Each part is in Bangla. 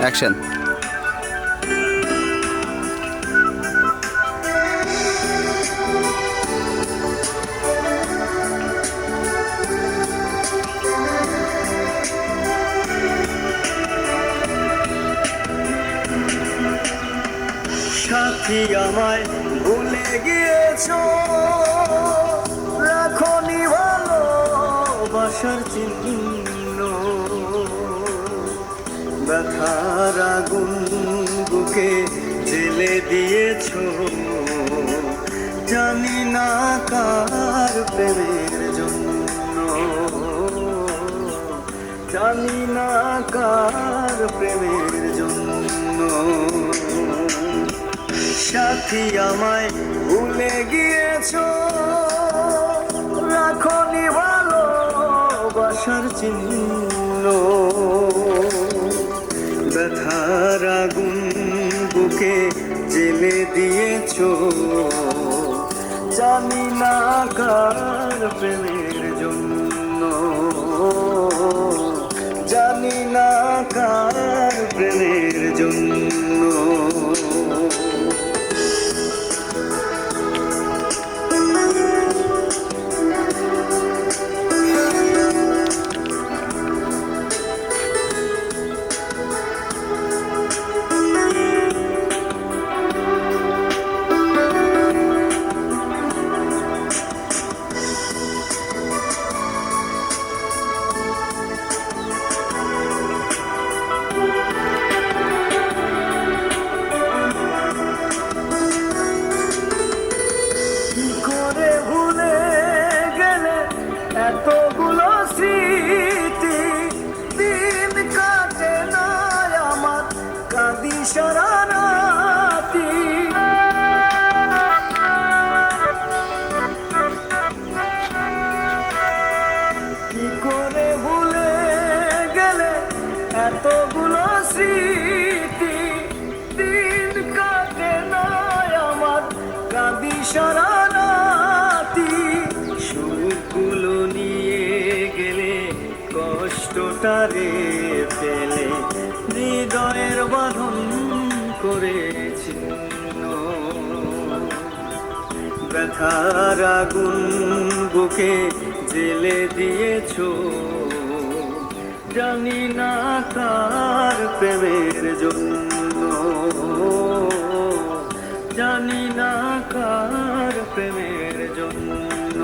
অ্যাকশন। সাথী আমায় ভুলে গিয়েছো। ব্যথার আগুন বুকে জেলে দিয়েছ। জানি না কার প্রেমের জন্য। জানি না কার প্রেমের জন্য। সাথী আমায় ভুলে গিয়েছো। রাখনি ভালো বাসার চিহ্ন। ব্যথার আগুন বুকে জেলে দিয়েছ। জানি না কার প্রেমের এতগুলো স্মৃতি, দিন কাটে না আমার, কাঁদি সারা কি করে ভুলে গেলে এতগুলো স্মৃতি, দিন কাটে না আমার, কাঁদি সারা কষ্টটা রে ফেলে হৃদয়ের বাঁধন করেছি। ব্যথার আগুন বুকে জেলে দিয়েছ। জানি না কার প্রেমের জন্য। জানি না কার প্রেমের জন্য।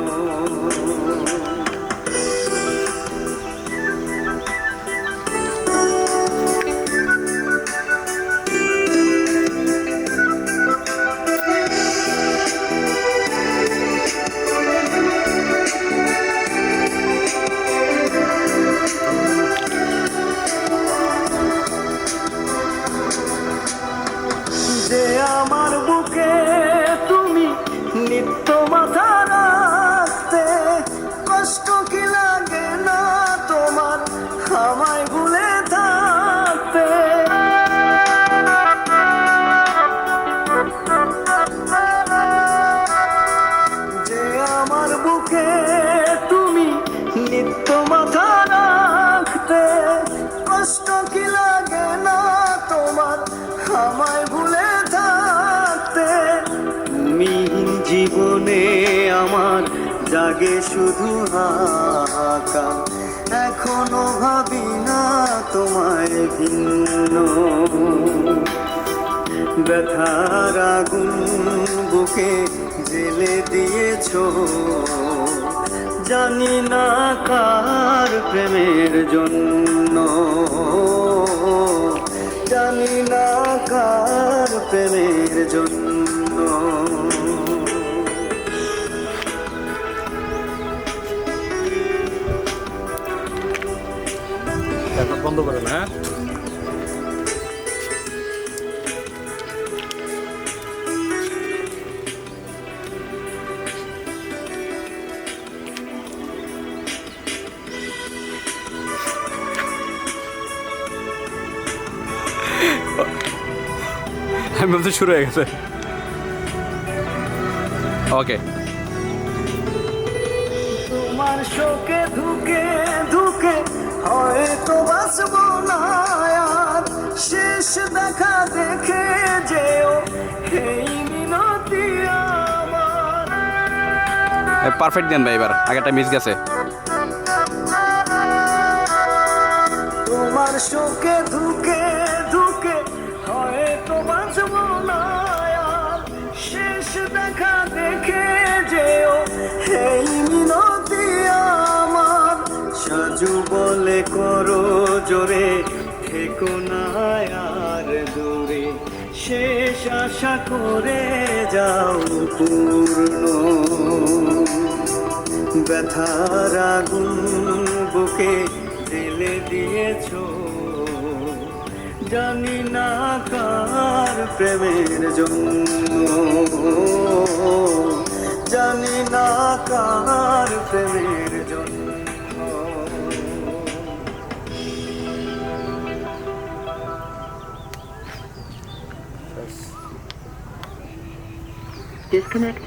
বুকে তুমি নিত্য মাথা রাখতে কষ্ট কি লাগে না তোমার? আমায় ভুলে থাকতে। তুমি জীবনে আমার জাগে শুধু হাকা এখনও ভাবি না তোমায় ভিন্ন। ব্যথার আগুন বুকে জেলে দিয়েছ। জানি না কার প্রেমের জন্য। জানি না কার প্রেমের জন্য। বন্ধ করে হ্যাঁ? আমি বলতে শুরু হয়ে গেছে। ওকে তোমার শোকে ধুকে ধুকে হয়তো বাঁচবো না আর শেষ দেখা দেখে যেও। এই মিনতি আমার। পারফেক্ট দেন ভাই এবার আগেরটা মিস গেছে। তোমার শোকে ধুকে করো জোরে না আর দূরে। শেষ আশা করে যাও পূর্ণ। ব্যথার আগুন বুকে ঢেলে দিয়েছ। জানি না কার প্রেমের জন্য। জানি না কার প্রেমের Disconnected.